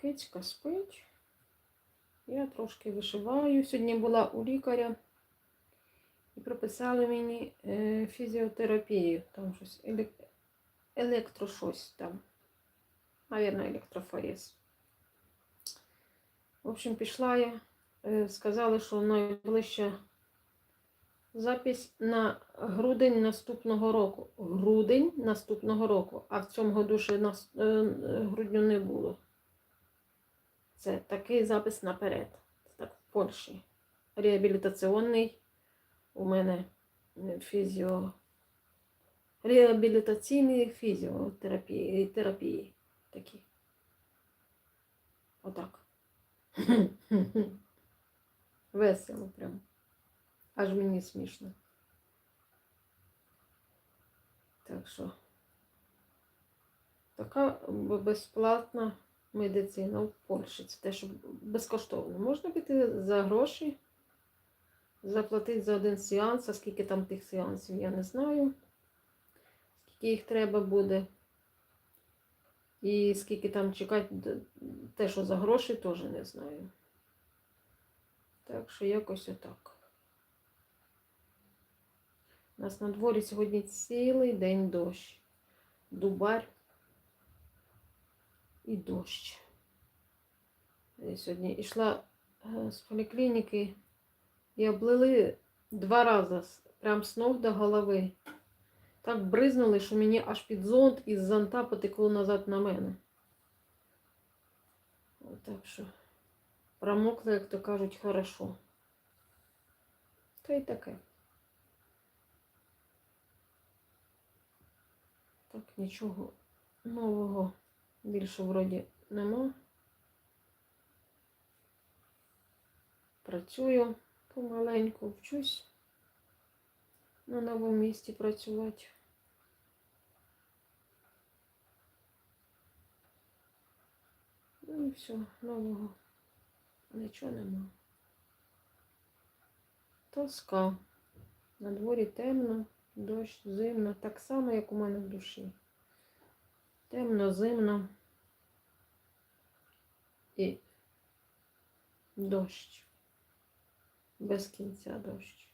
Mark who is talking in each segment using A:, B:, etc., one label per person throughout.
A: Кицька спить. Я трошки вишиваю. Сьогодні була у лікаря і прописали мені е, фізіотерапію. Там щось елек- електро щось там. Навірно, електрофорез. В общем, пішла я. е, Сказали, що найближча запись на грудень наступного року. Грудень наступного року. А в цьому году ще е, грудню не було. Це такий запис наперед. Це так в Польщі. Реабілітаційний у мене фізіо. Реабілітаційні фізіотерапії терапії такі. Отак. Весело прям. Аж мені смішно. Так що така безплатна медицина в Польщі. Це те, що безкоштовно. Можна піти за гроші, заплатити за один сеанс, а скільки там тих сеансів, я не знаю. Скільки їх треба буде. І скільки там чекати, те, що за гроші, теж не знаю. Так що якось отак. У нас на дворі сьогодні цілий день дощ. Дубар і дощ. Я сьогодні йшла е, з поліклініки і облили два рази, прям з ног до голови. Так бризнули, що мені аж під зонт із зонта потекло назад на мене. Отак що промокло, як то кажуть, хорошо. Та й таке. Так, нічого нового більше вроді нема. Працюю помаленьку, вчусь на новому місці працювати. Ну і все, нового нічого нема. Тоска. На дворі темно, дощ, зимно, так само, як у мене в душі. Темно, зимно і дощ. Без кінця дощ.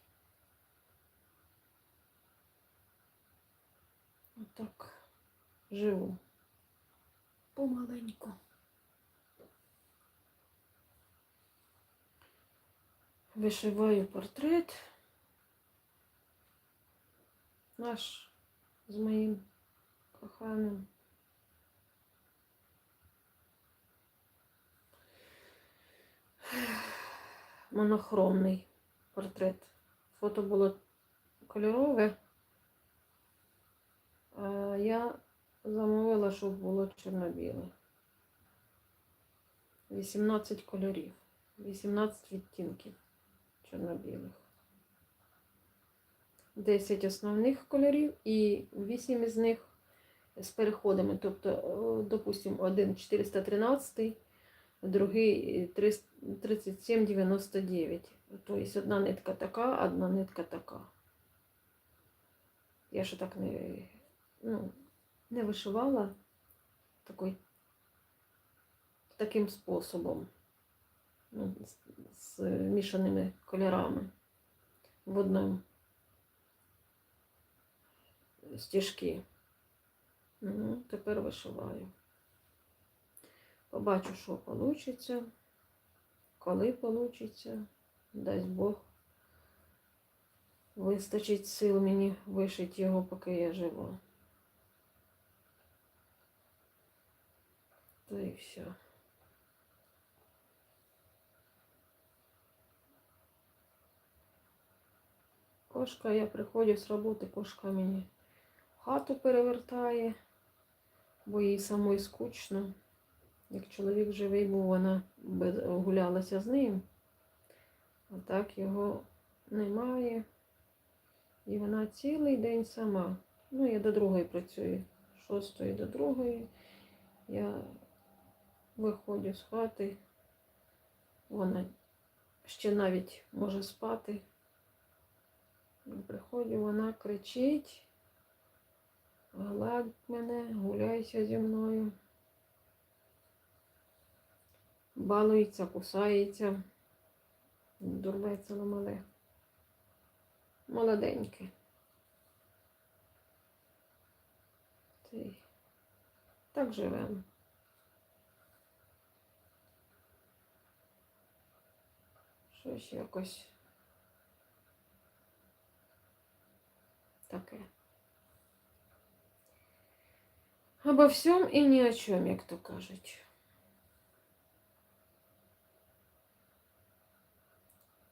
A: Отак живу. Помаленьку. Вишиваю портрет наш з моїм коханим. Монохромний портрет. Фото було кольорове, я замовила, щоб було чорно-біле. 18 кольорів, 18 відтінків чорно-білих. 10 основних кольорів і 8 із них з переходами. Тобто, допустимо, один 413, другий 3799. Тобто одна нитка така, одна нитка така. Я ще так не, ну, не вишивала такой, таким способом. Ну, з, з мішаними кольорами в одному стіжки. Ну, тепер вишиваю. Побачу, що вийде, коли вийде, дасть Бог. Вистачить сил мені вишити його, поки я жива. То і все. Кошка, я приходжу з роботи, кошка мені хату перевертає, бо їй самой скучно. Як чоловік живий був, вона гулялася з ним. А так його немає. І вона цілий день сама. Ну, я до другої працюю. з Шостої до другої. Я виходжу з хати. Вона ще навіть може спати. Приходжу, вона кричить, гладь мене, гуляйся зі мною. Балується, кусається. Дурбець мале. Молоденьке. Та Так живемо. Щось якось таке. Обо всьому і ні о чому, як то кажуть.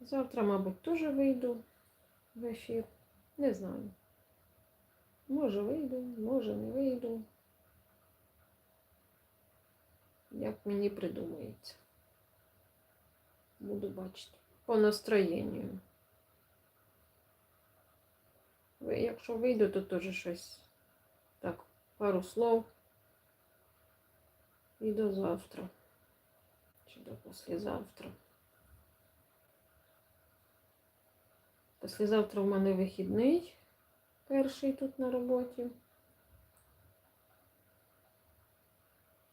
A: Завтра, мабуть, теж вийду в ефір. Не знаю. Може вийду, може не вийду. Як мені придумається. Буду бачити. По настроєнню. Якщо вийду, то теж щось так, пару слов. І до завтра. Чи до послезавтра. Послезавтра в мене вихідний. Перший тут на роботі.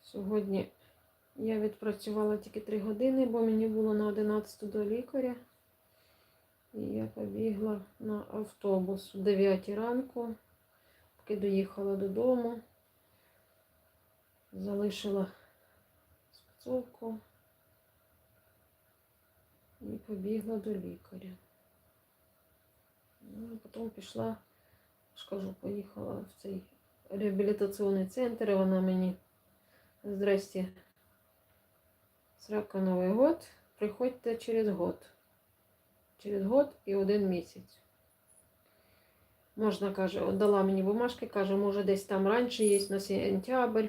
A: Сьогодні я відпрацювала тільки 3 години, бо мені було на 11 до лікаря. І я побігла на автобус о 9 ранку, поки доїхала додому, залишила спецовку і побігла до лікаря. Ну, потім пішла, ж кажу, поїхала в цей реабілітаційний центр, і вона мені Здрасте. Срака Новий год. Приходьте через год. Через год і один місяць. Можна, каже, дала мені бумажки, каже, може десь там раніше є на сентябрь.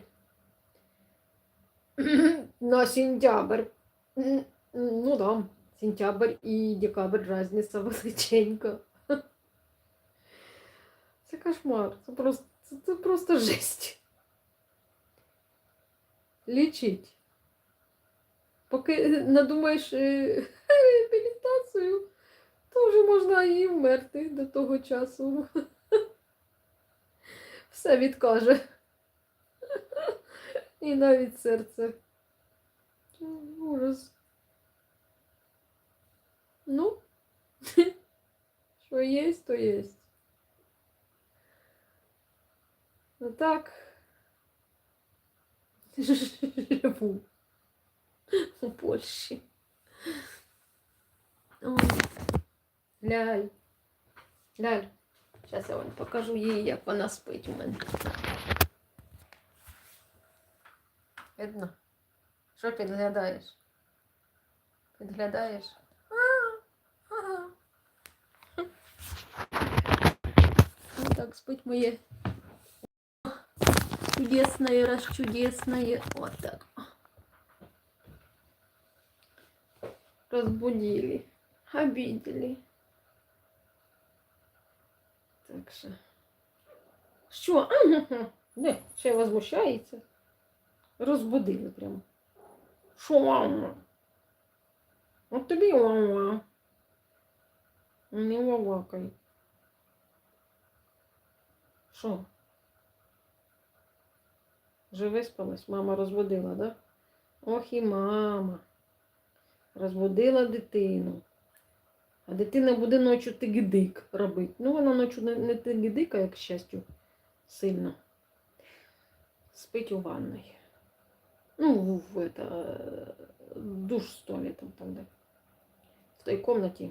A: на сентябрь. Ну да, сентябрь і декабрь різниця величенька. Це кошмар. Це просто, це, це просто жесть. Лічить. Поки надумаєш е, реабілітацію, то вже можна і вмерти до того часу. Все відкаже. І навіть серце. Ужас. Ну, що є, то є. Ну так. Живу у Польщі. Ой. Ляль. Ляль. Зараз я вам покажу їй, як вона спить у мене. Видно? Що підглядаєш? Підглядаєш? Ага. Ну так спить моє чудесное, расчудесное. Вот так. Разбудили. Обидели. Так що. Що? Ага. Не, ще возмущається. Розбудили прямо. Що мама? От тобі мама. Не валакай. Що? Вже виспалась, мама розбудила, да? Ох і мама. Розбудила дитину. А дитина буде ночі тигидик робити. Ну, вона ночі не, не тигидика, як щастю, сильно. Спить у ванной. Ну, в, это, э, душ с туалетом там, да. В той комнаті.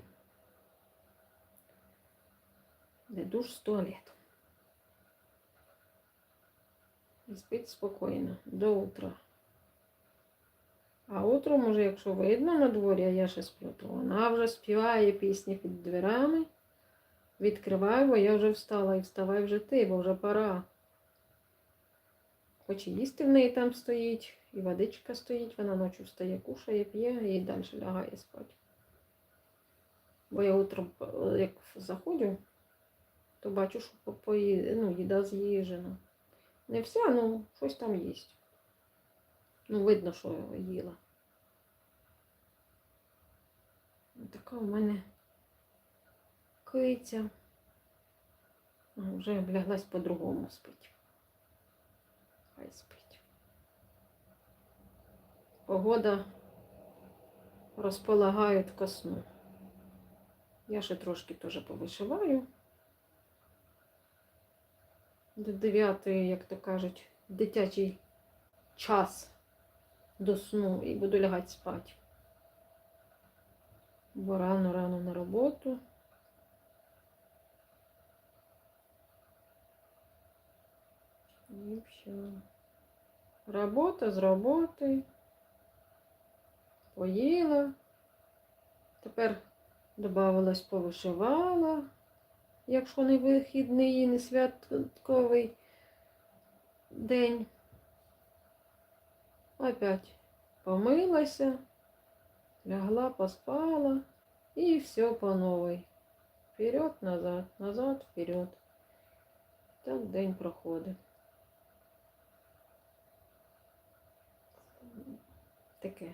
A: Де душ з туалетом. І спить спокійно до утра. А утром, уже, якщо видно на дворі, а я ще сплю, то вона вже співає пісні під дверами. Відкриваю, бо я вже встала і вставай вже ти, бо вже пора. Хоч і їсти в неї там стоїть, і водичка стоїть, вона ночі встає, кушає, п'є і далі лягає спати. Бо я утром, е, як заходжу, то бачу, що по- пої- ну, їда з'їжена. Не вся, ну щось там є. Ну, видно, що їла. Така у мене киця. Вже обляглась по-другому спить. Хай спить. Погода розполагають ко сну. Я ще трошки теж повишиваю. До 9, як то кажуть, дитячий час до сну і буду лягати спати. Бо рано-рано на роботу. І все. Робота з роботи. Поїла. Тепер додавалась, повишивала. Якщо не вихідний і не святковий день. Опять помилася, лягла, поспала і все по новой. Вперед, назад, назад, вперед. Так день проходить. Таке.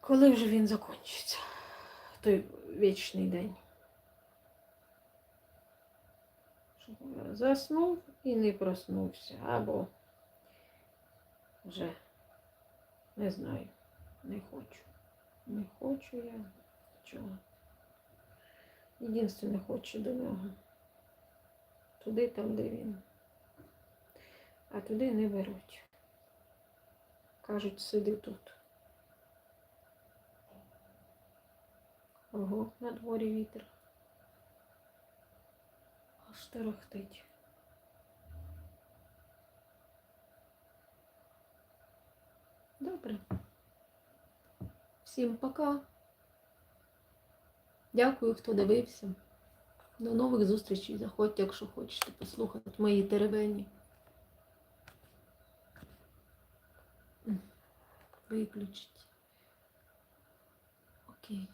A: Коли вже він закінчиться? Той вічний день. Заснув і не проснувся. Або вже не знаю. Не хочу. Не хочу я чого. Єдине хочу до нього. Туди там, де він. А туди не беруть. Кажуть, сиди тут. Ого, на дворі вітер. Аж тарахтить. Добре. Всім пока. Дякую, хто дивився. До нових зустрічей. Заходьте, якщо хочете послухати мої теревені. Виключіть. Окей.